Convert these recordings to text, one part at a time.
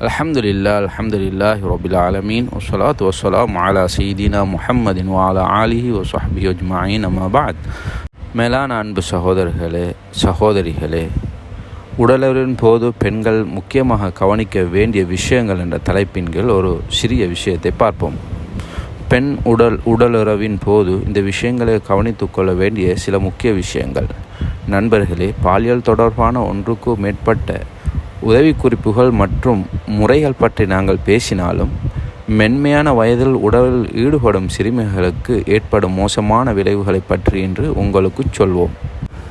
அலமதுல்லா அலமதுல்லாஹி ரபில் ஆலமீன் ஒசலாத் வசலாம் அலா சீதினா முஹம்மதின் வாலா ஆலிஹி வசஹபி அஜ்மாயின் அமாபாத் மேலான அன்பு சகோதரர்களே சகோதரிகளே உடலுறின் போது பெண்கள் முக்கியமாக கவனிக்க வேண்டிய விஷயங்கள் என்ற தலைப்பின் ஒரு சிறிய விஷயத்தை பார்ப்போம். பெண் உடல் உடலுறவின் போது இந்த விஷயங்களை கவனித்து கொள்ள வேண்டிய சில முக்கிய விஷயங்கள். நண்பர்களே பாலியல் தொடர்பான ஒன்றுக்கு மேற்பட்ட உதவிக்குறிப்புகள் மற்றும் முறைகள் பற்றி நாங்கள் பேசினாலும் மென்மையான வயதில் உடலில் ஈடுபடும் சிறுமிகளுக்கு ஏற்படும் மோசமான விளைவுகளை பற்றி இன்று உங்களுக்கு சொல்வோம்.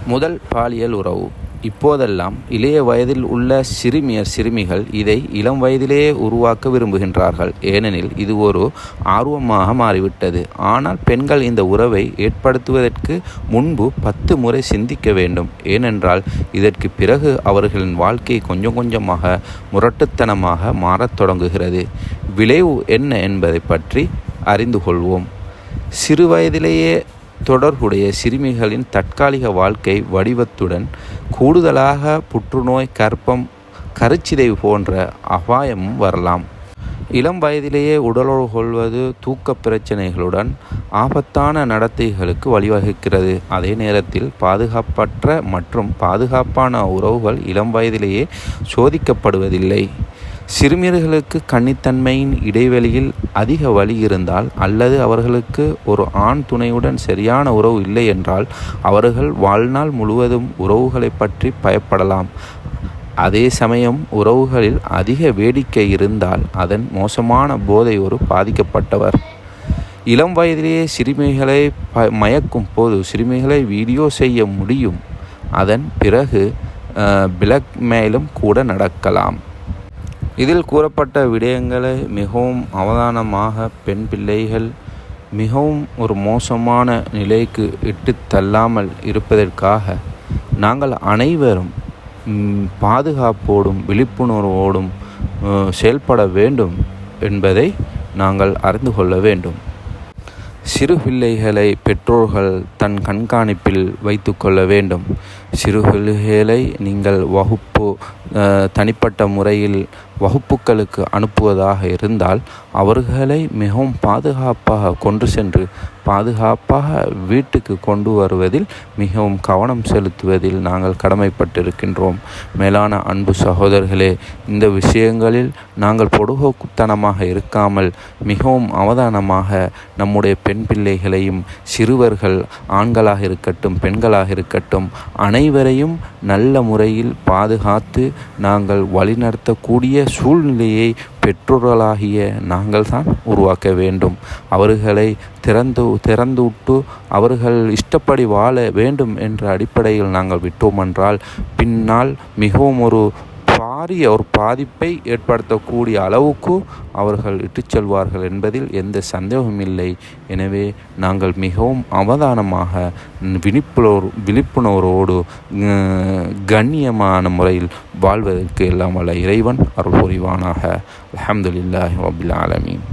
முதல் பாலியல் உறவு. இப்போதெல்லாம் இளைய வயதில் உள்ள சிறுமியர் சிறுமிகள் இதை இளம் வயதிலேயே உருவாக்க விரும்புகின்றார்கள். ஏனெனில் இது ஒரு ஆர்வமாக மாறிவிட்டது. ஆனால் பெண்கள் இந்த உறவை ஏற்படுத்துவதற்கு முன்பு பத்து முறை சிந்திக்க வேண்டும். ஏனென்றால் இதற்கு பிறகு அவர்களின் வாழ்க்கை கொஞ்சம் கொஞ்சமாக முரட்டுத்தனமாக மாறத் தொடங்குகிறது. விளைவு என்ன என்பதை பற்றி அறிந்து கொள்வோம். சிறு வயதிலேயே தொடர்புடைய சிறுமிகளின் தற்காலிக வாழ்க்கை வடிவத்துடன் கூடுதலாக புற்றுநோய் கற்பம் கருச்சிதைவு போன்ற அபாயமும் வரலாம். இளம் வயதிலேயே உடலோடு கொள்வது தூக்க பிரச்சனைகளுடன் ஆபத்தான நடத்தைகளுக்கு வழிவகுக்கிறது. அதே நேரத்தில் பாதுகாப்பற்ற மற்றும் பாதுகாப்பான உறவுகள் இளம் வயதிலேயே சோதிக்கப்படுவதில்லை. சிறுமியர்களுக்கு கன்னித்தன்மையின் இடைவெளியில் அதிக வலி இருந்தால் அல்லது அவர்களுக்கு ஒரு ஆண் துணையுடன் சரியான உறவு இல்லை என்றால் அவர்கள் வாழ்நாள் முழுவதும் உறவுகளை பற்றி பயப்படலாம். அதே சமயம் உறவுகளில் அதிக வேடிக்கை இருந்தால் அதன் மோசமான போதை ஒரு பாதிக்கப்பட்டவர். இளம் வயதிலேயே சிறுமிகளை ப மயக்கும் போது சிறுமிகளை வீடியோ செய்ய முடியும். அதன் பிறகு பிளக்மெயிலும் கூட நடக்கலாம். இதில் கூறப்பட்ட விடயங்களை மிகவும் அவதானமாக பெண் பிள்ளைகள் மிகவும் ஒரு மோசமான நிலைக்கு இட்டு தள்ளாமல் இருப்பதற்காக நாங்கள் அனைவரும் பாதுகாப்போடும் விழிப்புணர்வோடும் செயல்பட வேண்டும் என்பதை நாங்கள் அறிந்து கொள்ள வேண்டும். சிறு பிள்ளைகளை பெற்றோர்கள் தன் கண்காணிப்பில் வைத்து கொள்ள வேண்டும். சிறு பிள்ளைகளை நீங்கள் வகுப்பு தனிப்பட்ட முறையில் வகுப்புகளுக்கு அனுப்புவதாக இருந்தால் அவர்களை மிகவும் பாதுகாப்பாக கொண்டு சென்று பாதுகாப்பாக வீட்டுக்கு கொண்டு வருவதில் மிகவும் கவனம் செலுத்துவதில் நாங்கள் கடமைப்பட்டிருக்கின்றோம். மேலான அன்பு சகோதரர்களே இந்த விஷயங்களில் நாங்கள் பொடுகோக்குத்தனமாக இருக்காமல் மிகவும் அவதானமாக நம்முடைய பெண் பிள்ளைகளையும் சிறுவர்கள் ஆண்களாக இருக்கட்டும் பெண்களாக இருக்கட்டும் அனைவரையும் நல்ல முறையில் பாதுகாத்து நாங்கள் வழிநடத்தக்கூடிய சூழ்நிலையை பெற்றோர்களாகிய நாங்கள் தான் உருவாக்க வேண்டும். அவர்களை திறந்து திறந்து விட்டு அவர்கள் இஷ்டப்படி வாழ வேண்டும் என்ற அடிப்படையில் நாங்கள் விட்டோமென்றால் பின்னால் மிகவும் ஒரு பாரிய ஒரு பாதிப்பை ஏற்படுத்தக்கூடிய அளவுக்கு அவர்கள் இட்டுச் செல்வார்கள் என்பதில் எந்த சந்தேகமில்லை. எனவே நாங்கள் மிகவும் அவதானமாக விழிப்புணர் விழிப்புணர்வோடு கண்ணியமான முறையில் வாழ்வதற்கு எல்லாம் வல்ல இறைவன் அருள் புரிவானாக அஹமதுல்லாஹி வபில் ஆலமீன்.